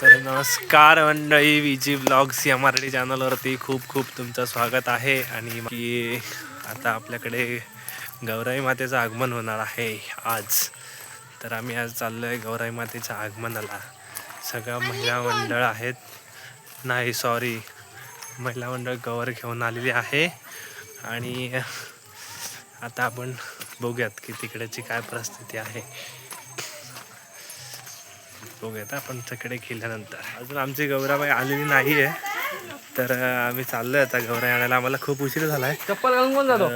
तर नमस्कार मंडळी विजी ब्लॉग्स या मराठी चॅनलवरती खूप खूप तुमचं स्वागत आहे आणि आता आपल्याकडे गौराई मातेचं आगमन होणार आहे आज. तर आम्ही आज चाललो आहे गौराई मातेच्या आगमनाला. सगळ्या महिला मंडळ आहेत. नाही सॉरी महिला मंडळ गवर घेऊन आलेली आहे. आणि आता आपण बघूयात की तिकडची काय परिस्थिती आहे. बघूयात आपण तिकडे गेल्यानंतर. अजून आमची गौराबाई आलेली नाही आहे तर आम्ही चाललोय आता गौराई आणायला. आम्हाला खूप उशीर झाला आहे चप्पल घालून कोण जातो?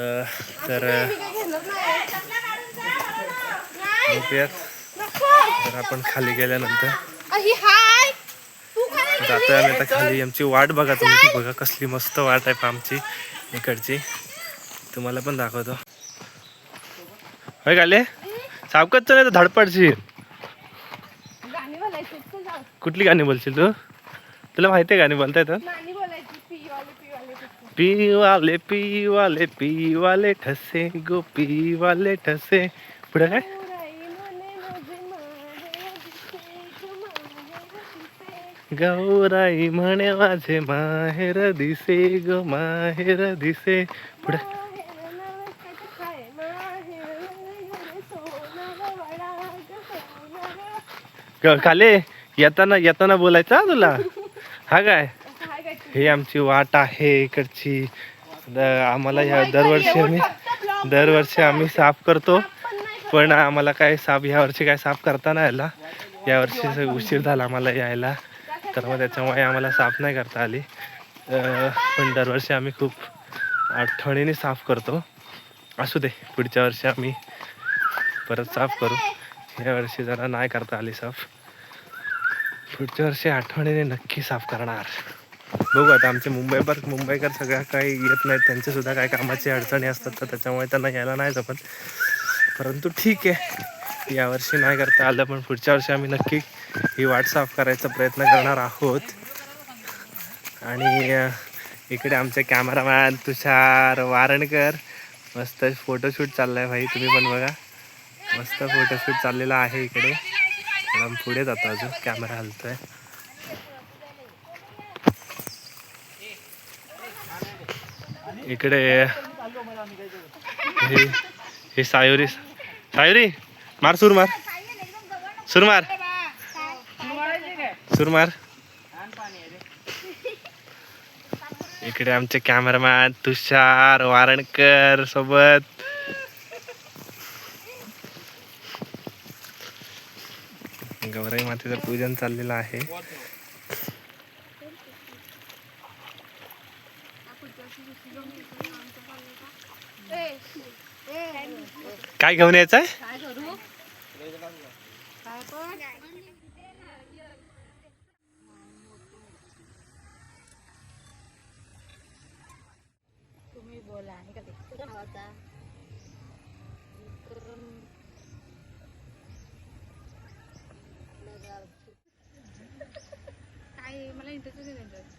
तर बघूयात. तर आपण खाली गेल्यानंतर. हाय तू काय जातोय आम्ही आता खाली. आमची वाट बघा तुम्ही. बघा कसली मस्त वाट आहे आमची. इकडची. तुम्हाला पण दाखवतो. होय गाले सावकाश तर नाही तर धडपडशील गाणी बोलायची तू जाऊ कुठली गाणी बोलशील तू? तुला माहिती आहे गाणी बोलता बोलायची पी वाले पी वाले पी वाले ठसे गो पी वाले ठसे. पुढे काय? गौराई म्हणे माझे माहेर दिसे ग माहेर दिसे. पुढे? माहेर येताना येताना बोलायचं हा तुला? हा काय? हे आमची वाट आहे इकडची. आम्हाला ह्या दरवर्षी आम्ही दरवर्षी आम्ही साफ करतो. पण आम्हाला काय साफ ह्या वर्षी काय साफ करता नाही आला. यावर्षी सगळं उशीर झाला आम्हाला यायला. तर मग त्याच्यामुळे आम्हाला साफ नाही करता आली. पण दरवर्षी आम्ही खूप आठवणीने साफ करतो. असू दे पुढच्या वर्षी आम्ही परत साफ करू. या वर्षी जरा नाही करता आली साफ. पुढच्या वर्षी आठवणीने नक्की साफ करणार. बघू आता आमचे मुंबईकर मुंबईकर सगळ्या काही येत नाहीत. त्यांचे सुद्धा काही कामाची अडचणी असतात तर त्याच्यामुळे त्यांना यायला नाही जमत. परंतु ठीक आहे. यावर्षी नाही करता आलं पण पुढच्या वर्षी आम्ही नक्की ही वाट साफ करायचा प्रयत्न करणार आहोत. आणि इकडे आमचे कॅमेरामॅन तुषार वारणकर. मस्त फोटोशूट चाललाय भाई तुम्ही पण बघा. मस्त फोटोशूट चाललेला आहे इकडे. आणि आम्ही पुढे जातो अजून. कॅमेरा हलतोय. इकडे हे हे सायोरी. सायोरी मार सूर मार. सूर मार. सूर मार. इकडे आमचे कॅमेरामॅन तुषार वारणकर सोबत. गौराई मातेचं पूजन चाललेलं आहे. काय घेऊन यायचं आहे काय करू काय पण तुम्ही बोला आणि का ते होता काय मला इंटरेस्ट नाही त्यांच्यात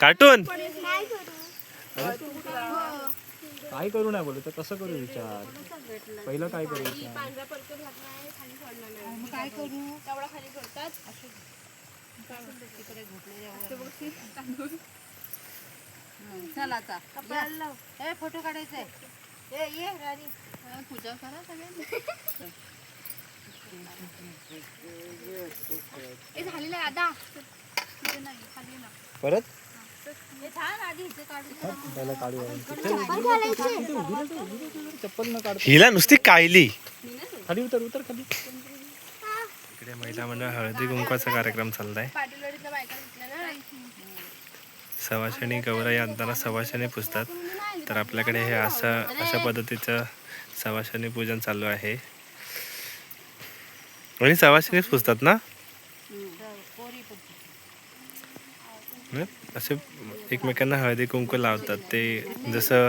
कार्टून. काय करू नाही बोलत तर कसं करू विचार? पहिलं काय करू विचार? खाली सोडणार नाही. मग काय करू? तेवढा खाली सोडतात. चल आता. ए फोटो काढायचे. ए ये राणी. पूजा करा सगळ्यांनी. हे झालेलं आहे आता इथे नाही खाली ना. परत? हे हिला नुसती कायली. खाली उतर उतर खाली. इकडे महिला मंडळ हळदी कुंकवाचा कार्यक्रम चाललाय. सवाशणी गौराई आणताना सवाशणी पुजतात. तर आपल्याकडे हे असं अशा पद्धतीचं सवाशणी पूजन चालू आहे. आणि सवाशणीच पुजतात ना? असे एकमेकांना हळदी कुंकू लावतात. ते जसं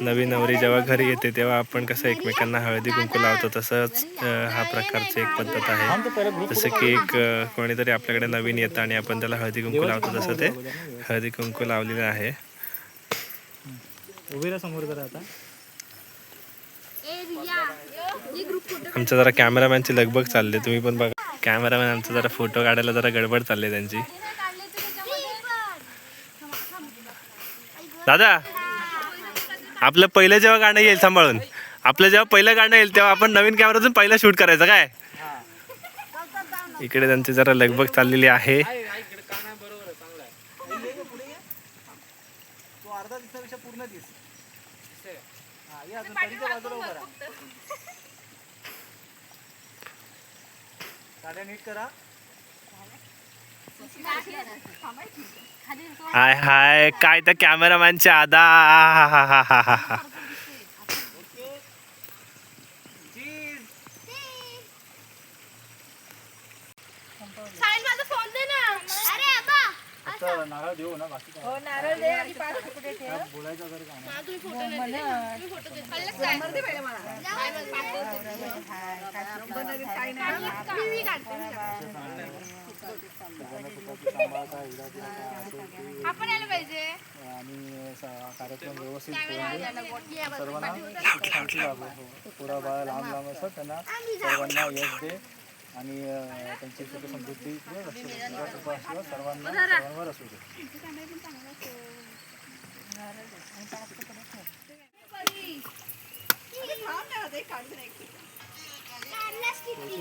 नवीन नवरी जेव्हा घरी येते तेव्हा आपण कसं एकमेकांना हळदी कुंकू लावतो तसंच हा प्रकारची एक पद्धत आहे. जसं की एक कोणीतरी आपल्याकडे नवीन येतं आणि आपण त्याला हळदी कुंकू लावतो तसं ते हळदी कुंकू लावलेलं आहे. आमचा जरा कॅमेरामॅनची लगबग चालली तुम्ही पण बघा. कॅमेरामॅन आमचा जरा फोटो काढायला जरा गडबड चालली त्यांची. दादा आपलं पहिलं जेव्हा गाणं येईल सांभाळून आपलं जेव्हा पहिलं गाणं येईल तेव्हा आपण नवीन कॅमेरातून पहिलं शूट करायचं काय? इकडे त्यांची जरा लगबग चाललेली आहे. नीट करा. हाय हाय काय त्या कॅमेरामॅनच्या आदा. साहिल माझा फोन दे ना. अरे अबा फक्त नारळ देऊ ना बाकी काय हो नारळ दे आणि पाच तुकडे ठेव बोलायचं वगैरे काय नाही हा, नाही. कळलं काय? मी- मी काढते, मी काढते. सांभाळता एकदा ते आता असेल ते आपण यायला पाहिजे आणि स- कार्यक्रम व्यवस्थित करून सर्वांना शांती लाभो हो. पुरा बाळा लहान लहान असतात त्यांना सर्वांना यश दे आणि अं, त्यांची सुख समृद्धी दे. लक्ष दे. तुझ्या कृपा आशीर्वाद सर्वांना सर्वांवर असू दे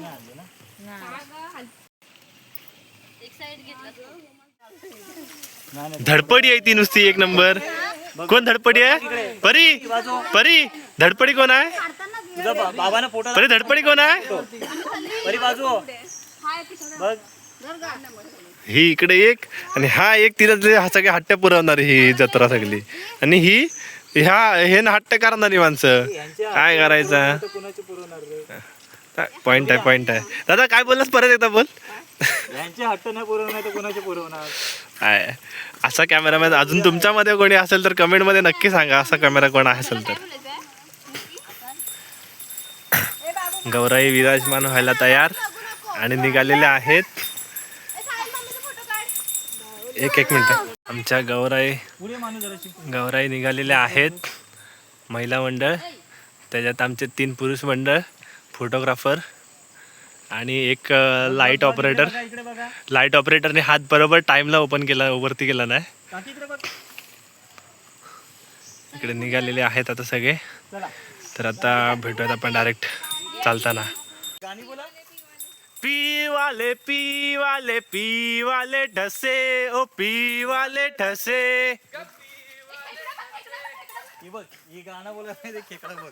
आणले ना धडपडी आहे ती नुसती एक नंबर. कोण धडपडी आहे? परी. परी. धडपडी कोण आहे? बाबानं परी धडपडी कोण आहे? बरी बाजू. हो. बघ. ही इकडे एक आणि हा एक तिला हा सगळे हट्ट पुरवणारी ही जत्रा सगळी. आणि ही ह्या हे ना हट्ट करणारी माणसं. काय करायचं? पॉइंट आहे पॉइंट आहे. दादा काय बोललास? परत एकदा बोल. हट्ट नाही पुरवणार तर पुरवणार? असा कॅमेरामॅन अजून तुमच्यामध्ये कोणी असेल तर कमेंटमध्ये नक्की सांगा असा कॅमेरा कोण असेल तर. गौराई विराजमान व्हायला तयार आणि निघालेले आहेत. एक एक मिनिट. आमच्या गौराई गौराई निघालेल्या आहेत. महिला मंडळ त्याच्यात आमचे तीन पुरुष मंडळ फोटोग्राफर आणि एक लाइट ऑपरेटर लाइट ऑपरेटरने हात बरोबर टाइमला ओपन केला वरती केला नाही. इकडे निघालेले आहेत आता सगळे. तर आता भेटूयात आपण डायरेक्ट चालताना. पीवाले पीवाले पी वाले पी वाले पी वाले ढसे ओ पी वाले ढसे बघ ही गाणं बोला नाही बघ.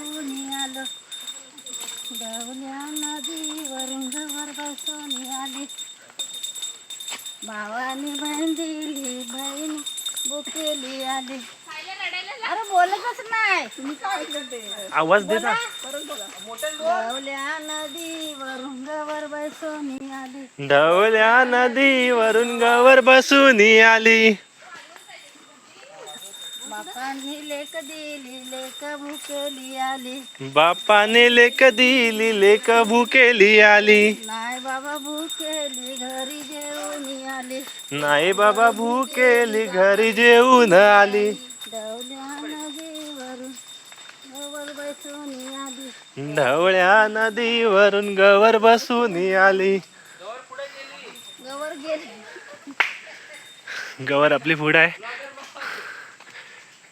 डवल्या नदीवरून जवळ बसून आली. भावानी बहीण दिली बहीण बुकेली आली. अरे बोलतच नाही. तुम्ही काय करते आवाज दे ना. डवल्या नदीवरून गवर बसून आली. ढवल्या नदीवरून गवर बसून आली. बापांनी लेख दिली लेख भुकेली आली. बापाने लेक दिली लेक भुकेली आली. नाही बाबा भुकेली घरी जेवून आली. नाही बाबा भुकेली घरी जेवून आली. डवल्या नदीवरून गवर बसून आली. ढवळ्या नदीवरून गवर बसून आली. गवर गेली. गवर आपली पुढे आहे.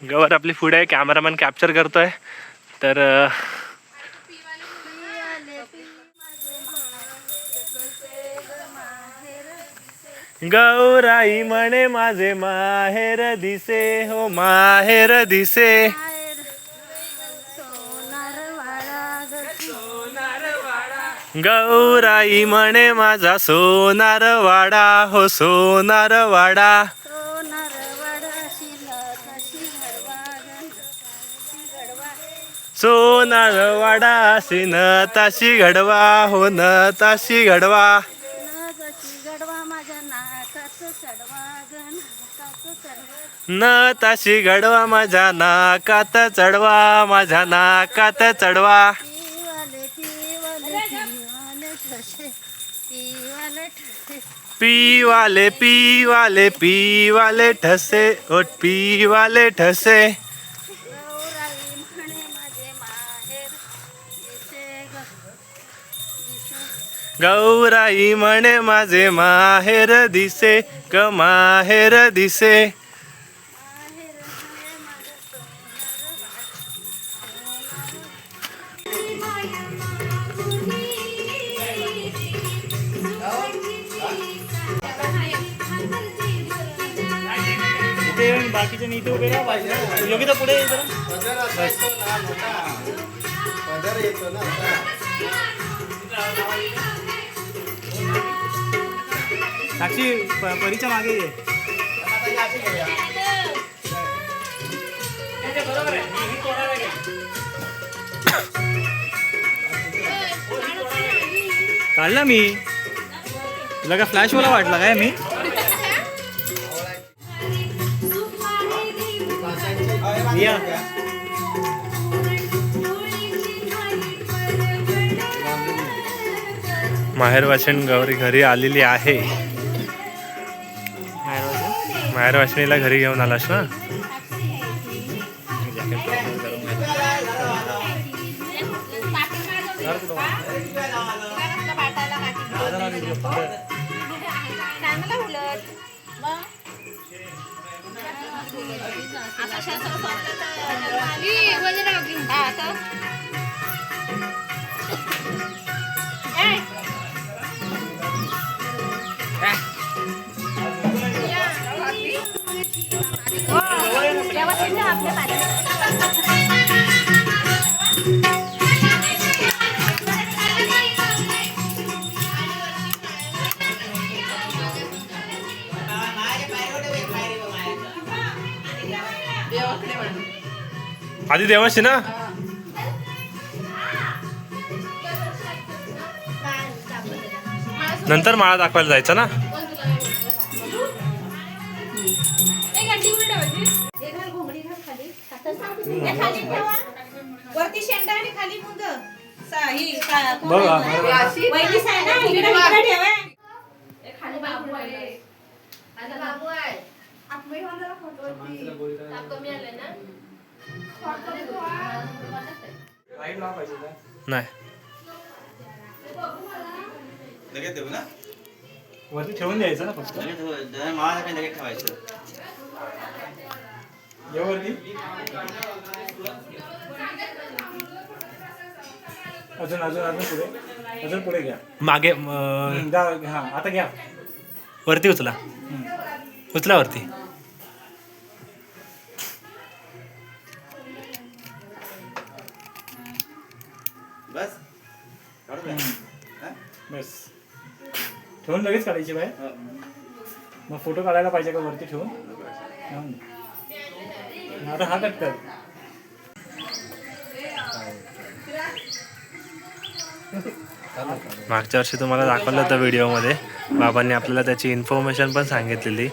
गवर आपली पुढे आहे कॅमेरामॅन कॅप्चर करतोय. तर गौराई म्हणे माझे माहेर दिसे हो माहेर दिसे. गौराई म्हणे माझा सोनार वाडा हो सोनार वाडा सोनार वाडा सिन ताशी घडवा हो न ताशी घडवा चढवा न ताशी घडवा माझ्या नाकात चढवा माझ्या नाकात चढवा. ठसे पीवाले पीवाले पीवाले ठसे ओ पीवाले ठसे. गौराई म्हणे माझे माहेर दिसे ग माहेर दिसे. माहेर म्हणे माझं इथे येऊन बाकीचे मी इथे उभे राहा योगिता पुढे ये साक्षी प- परीच्या मागे ये. काढला मी. तुला का फ्लॅश वाला वाटला काय मी? या. माहेर वाचन गौरी घरी आलेली आहे. माहेर वाशिणीला घरी घेऊन आलास ना? आधी देवाशी ना? नंतर माळा दाखवायला जायचं ना? वरती शेंडा आणि खाली मुंद साही बघा वहिनी साई ना इकडे इकडे ठेवा. नाही. लगेच देऊ ना? वरती ठेवून द्यायचं ना फक्त? माळा काही लगेच ठेवायचं. या वरती अजून अजून अजून पुढे. अजून पुढे घ्या. मागे अं, दा- हा आता घ्या. वरती उचला. उचला वरती. बस. काढू? हा? बस. ठेवून लगेच काढायची बाहेर? हो. मग फोटो काढायला पाहिजे का वरती ठेवून. आता हा कट कर. मागच्या वर्षी तुम्हाला दाखवलं होतं व्हिडिओमध्ये. बाबांनी आपल्याला त्याची इन्फॉर्मेशन पण सांगितलेली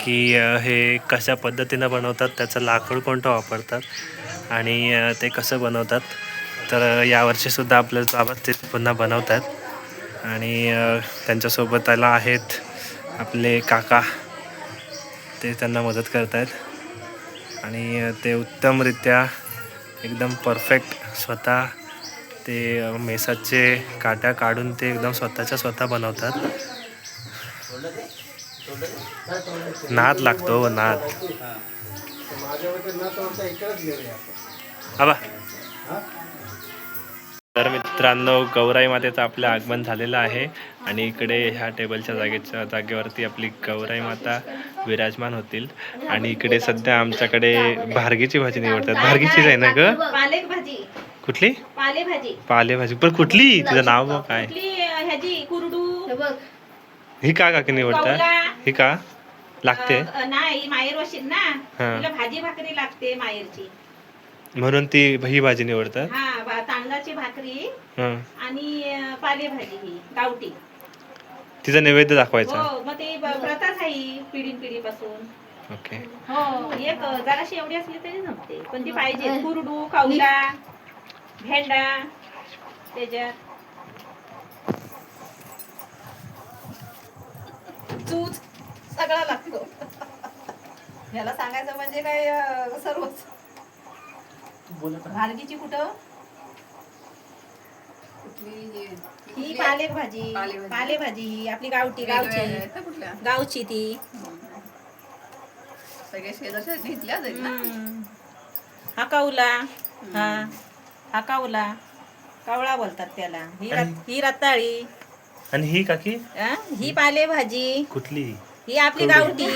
की हे कशा पद्धतीनं बनवतात त्याचं लाकूड कोणतं वापरतात आणि ते कसं बनवतात. तर यावर्षीसुद्धा आपल्या बाबा ते पुन्हा बनवतात आणि त्यांच्यासोबत त्याला आहेत आपले काका. ते त्यांना मदत करत आहेत आणि ते उत्तमरित्या एकदम परफेक्ट स्वतः ते मेसाचे काट्या काढून ते एकदम स्वतःच्या स्वतः बनवतात. नाद लागतो हो, नात. नाद आबा तर मित्रांनो गौराई मातेचं आपलं आगमन झालेलं आहे आणि इकडे ह्या टेबलच्या जागेच्या जागेवरती आपली गौराई माता विराजमान होतील. आणि इकडे सध्या आमच्याकडे भारगीची भाजी निवडतात. भारगीचीच आहे ना ग? भाजी कुठली? पालेभाजी. पालेभाजी. पण कुठली? तिचं नाव बघ काय. कुठली ह्याची कुरडू. बघ. ही का काकी निवडतात. ही का? लागते? अं, नाही माहेर वशील ना. हा. तिला भाजी भाकरी लागते माहेरची. म्हणून ती ही भाजी निवडतात हा बा- तांदळाची भाकरी हं. आणि अं, पालेभाजी ही गावठी. तिचा नैवेद्य दाखवायचा. हो मग ते ब- प्रथाच आहे ही पिढी पिढीपासून ओके. हो एक अं, जराशी एवढी असली तरी जमते. पण ती पाहिजे कुरडू भेंडा त्याच्यात. चूच सगळा लागतो. याला सांगायचं म्हणजे काय सर्वच. भार्गीची कुठं? ही पालेक भाजी पालेभाजी. ही आपली गावठी गावची. गावची ती. सगळे शेजारच्या घेतल्या. हा कौला. हा. हा कावला. कावळा बोलतात त्याला. ही रत- ही रताळी. आणि ही काकी? ही पालेभाजी. कुठली? ही आपली गावठी.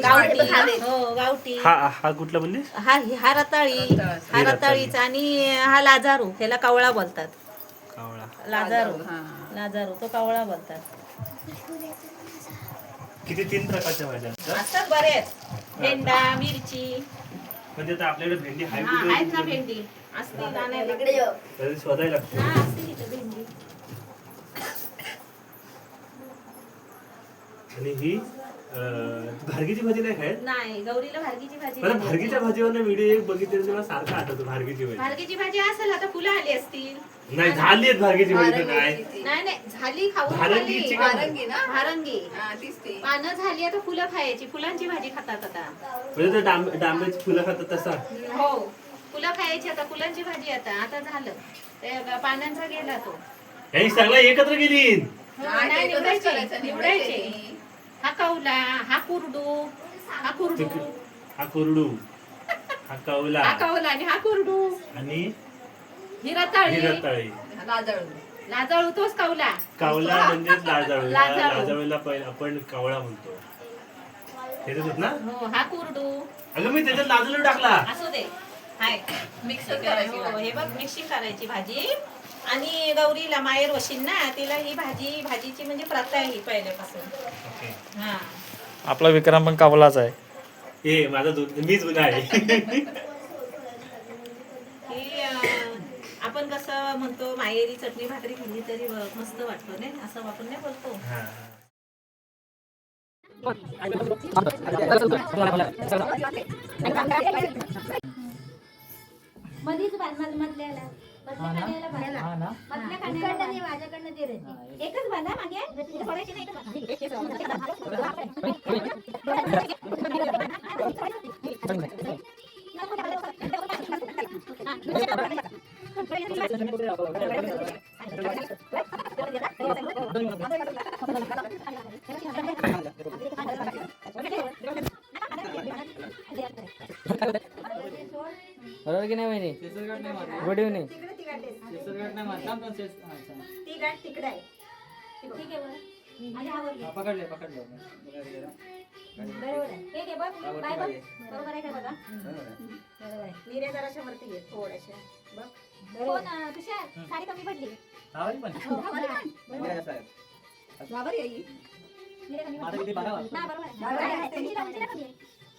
गावठी. हो गावठी. हा हा कुठला बोललीस? हा ही- हा रताळी. हा रताळीचा आणि हा लाजारू. त्याला कावळा बोलतात. कावळा. लाजारू. लाजारू तो कावळा बोलतात. किती? तीन प्रकारच्या भाज्या असतात. असतात बरेच. भेंडा मिरची. म्हणजे आता आपल्याकडे भेंडी हाय हा कुठे? आहेत असते नाण्याला. तरी शोधायला लागते. हा असते तिथं भेंडी आणि ही अं, भारगीची भाजी नाही खायत? नाही गौरीला भार्गीची भाजी मला नाही. भारगीच्या भाजीवर व्हिडिओ एक बघितले तेव्हा सारखा आठवतो भारगीची भाजी. भार्गीची भाजी असेल आता फुलं आली असतील. नाही झाली आहेत भारगीची भाजी तर काय? नाही नाही झाली खाऊन भारंगीची झाली का? भारंगी ना? भारंगी. हा तीच ती. पानं झाली आता फुलं खायची. फुलांची भाजी खातात आता. म्हणजे ते डांब डांब्याची फुलं खातात तसा? हो. फुलं खायची आता फुलांची भाजी आता आता झालं. ते पानांचा गेला तो. यांनी सगळं एकत्र गेली हो, नाही, ते एकत्रच निवडायचे, करायचं, निवडायचे. निवडायचे. हा कौला हा कुरडू हा कुरडू. हा कुरडू हा कवला हा कौला आणि हा कुरडू. आणि ही रताळी ही रताळी लाजळू. लाजाळू तोच कौला. कावला म्हणजे लाजाळू. लाजाळू. लाजाळूला पहिले आपण कावळा म्हणतो. ना? हो हा कुरडू. अगं मी त्याच्यात लाजाळू टाकला. असू दे. हाय. मिक्स हो, करायची हे बघ मिक्सिंग करायची भाजी. आणि गौरीला माहेर वशील ना तिला ही भाजी भाजीची म्हणजे प्रथा आहे ही पहिल्यापासून. हा. आपला विक्रम पण कावलाच आहे. हे माझा दूध मीच आहे. ही अं, आपण कसं म्हणतो माहेरी चटणी भाकरी खाल्ली तरी ब- मस्त वाटतो नाही? असं आपण नाही बोलतो. हा. मधीच बांध मध- मधल्याला मधल्या खाण्याला बांध. मधल्या खाण्याला बांध. माझ्याकडनं दे रे ते. एकच बांधा मागे नाही का? बरोबर की नाही वहिनी? Good evening. ती गाठ तिकडे आहे. ठीक आहे बरं. आणि हा वर घे. पकडले पकडले. बरोबर आहे. हे घे बघ. बाय बघ. बरोबर आहे का बघा? बरोबर आहे. निरे जराशा वरती घे. थोड्याशा. बघ. हो ना तुषार साडी कमी पडली. हो, बरोबर आहे. बाबर येई निरे कमी पडली. ना, बरोबर आहे. बरोबर आहे. उंचीला- उंचीला कमी आहे.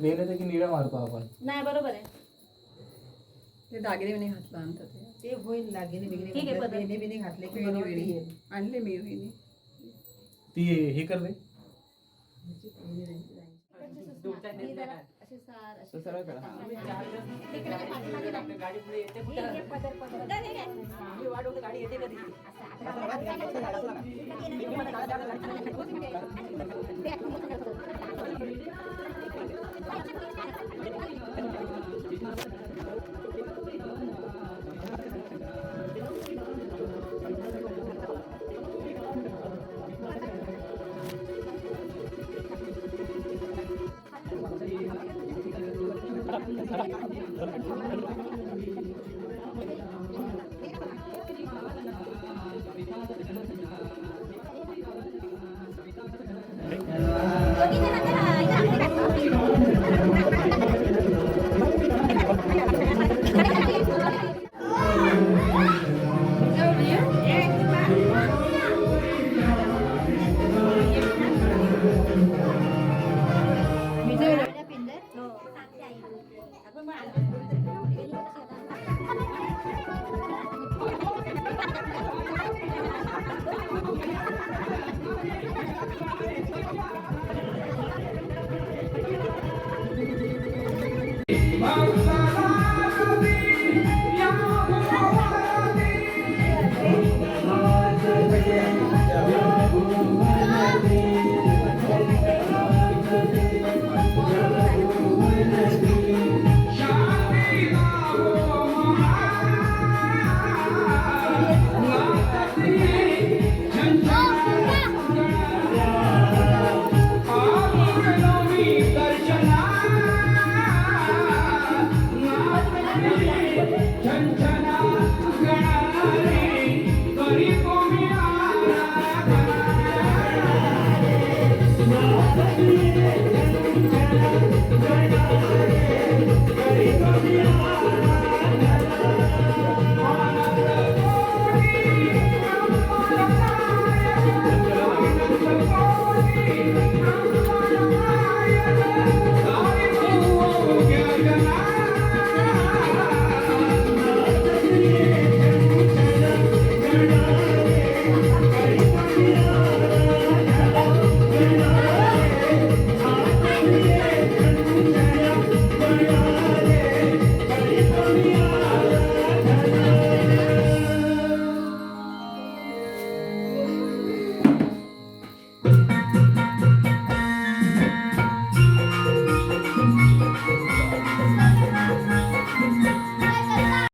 प्लेन येते की निळं मारतो आपण नाही बरोबर आहे ते दागिने बिने घातलं आणतं ते ते होईल दागिने बिगिने ठीक आहे, घातले, बदल. वेणी बिणी घातले की वेणी वेणी आणले मी वेणी ती हे कर रे असे सार असे तर सरळ करा हो Thank you.